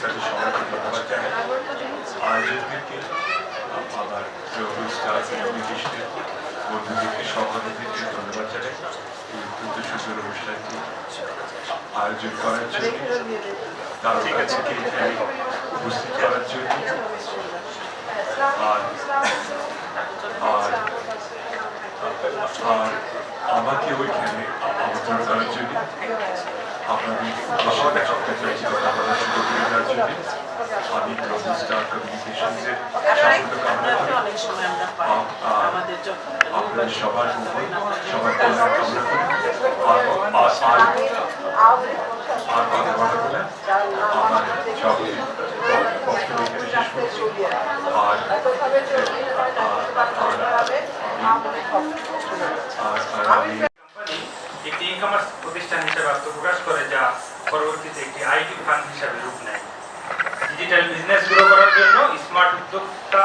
তাদের সবাইকে ধন্যবাদ জানাই আয়োজকদেরকে আমার গ্লোবাল স্টার কমিউনিকেশনের বন্ধুদেরকে সভাপতিদেরকে ধন্যবাদ জানাই এই অত্যন্ত সুন্দর অনুষ্ঠানটি আয়োজন করার জন্য তার কাছে উপস্থিত করার জন্য আর আর আর আমাকে ওইখানে আমন্ত্রণ করার জন্য আপনাদের উদ্দেশ্যে একটা চাইছি আপনারা সুযোগ করে দেওয়ার জন্য আমি গ্লোবাল স্টার কমিউনিকেশনসের স্বাগত সবার উপর আর আর আমি কোম্পানি একটি ই কমার্স প্রতিষ্ঠান হিসেবে আত্মপ্রকাশ করে যা পরবর্তীতে একটি আইটি ফার্ম হিসাবে রূপ নেয়। ডিজিটাল বিজনেস গ্রো করার জন্য স্মার্ট উদ্যোক্তা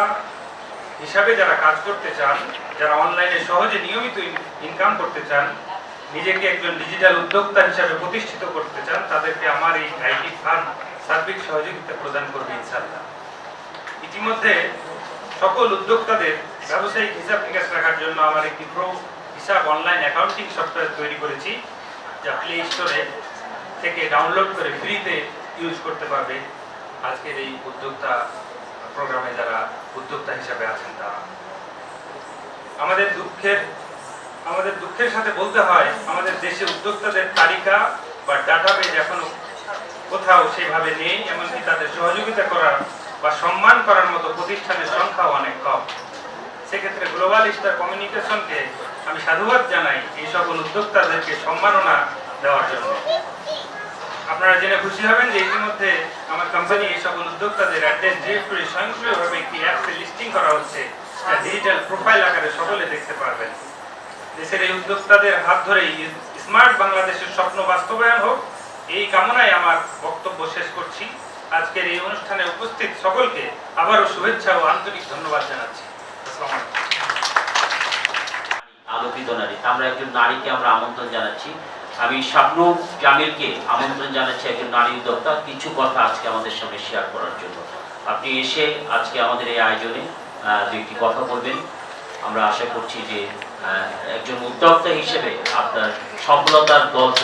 হিসাবে যারা কাজ করতে চান, যারা অনলাইনে সহজে নিয়মিত ইনকাম করতে চান, নিজেকে একজন ডিজিটাল উদ্যোক্তা হিসাবে প্রতিষ্ঠিত করতে চান, তাদেরকে আমার এই আইটি ফার্ম সার্বিক সহযোগিতা প্রদান করবে ইনশাআল্লাহ। ইতিমধ্যে সকল উদ্যোক্তাদের ব্যবসায়িক হিসাব নিকাশ রাখার জন্য আমার একটি প্রো হিসাব অনলাইন অ্যাকাউন্টিং সফটওয়্যার তৈরি করেছি, যা প্লে স্টোরে থেকে ডাউনলোড করে ফ্রিতে ইউজ করতে পারবে। আজকের এই উদ্যোক্তা প্রোগ্রামে যারা উদ্যোক্তা হিসাবে আছেন তারা। আমাদের দুঃখের আমাদের দুঃখের সাথে বলতে হয়, আমাদের দেশে উদ্যোক্তাদের তালিকা বা ডাটাবেজ এখনও কোথাও সেভাবে নেই, এমনকি তাদের সহযোগিতা করার বা সম্মান করার মতো প্রতিষ্ঠানের সংখ্যাও অনেক কম। সেক্ষেত্রে গ্লোবাল স্টার কমিউনিকেশনকে আমি সাধুবাদ জানাই এই সকল উদ্যোক্তাদেরকে সম্মাননা দেওয়ার জন্য। আপনারা জেনে খুশি হবেন যে ইতিমধ্যে আমার কোম্পানি এই সকল উদ্যোক্তাদের অ্যাড্রেস ডিরেক্টরি স্বয়ংক্রিয়ভাবে একটি অ্যাপসে লিস্টিং করা হচ্ছে, যা ডিজিটাল প্রোফাইল আকারে সকলে দেখতে পারবেন। দেশের এই উদ্যোক্তাদের হাত ধরেই স্মার্ট বাংলাদেশের স্বপ্ন বাস্তবায়ন হোক, এই কামনায় আমার বক্তব্য শেষ করছি। আজকের এই অনুষ্ঠানে উপস্থিত সকলকে আবারও শুভেচ্ছা ও আন্তরিক ধন্যবাদ জানাচ্ছি। আলোকিত নারী। আমরা একজন নারীকে আমরা আমন্ত্রণ জানাচ্ছি। আমি শাবনু জামিলকে আমন্ত্রণ জানাচ্ছি একজন নারী উদ্যোক্তা কিছু কথা আজকে আমাদের সঙ্গে শেয়ার করার জন্য। আপনি এসে আজকে আমাদের এই আয়োজনে দুইটি কথা বলবেন। আমরা আশা করছি যে একজন উদ্যোক্তা হিসেবে আপনার সফলতার গল্প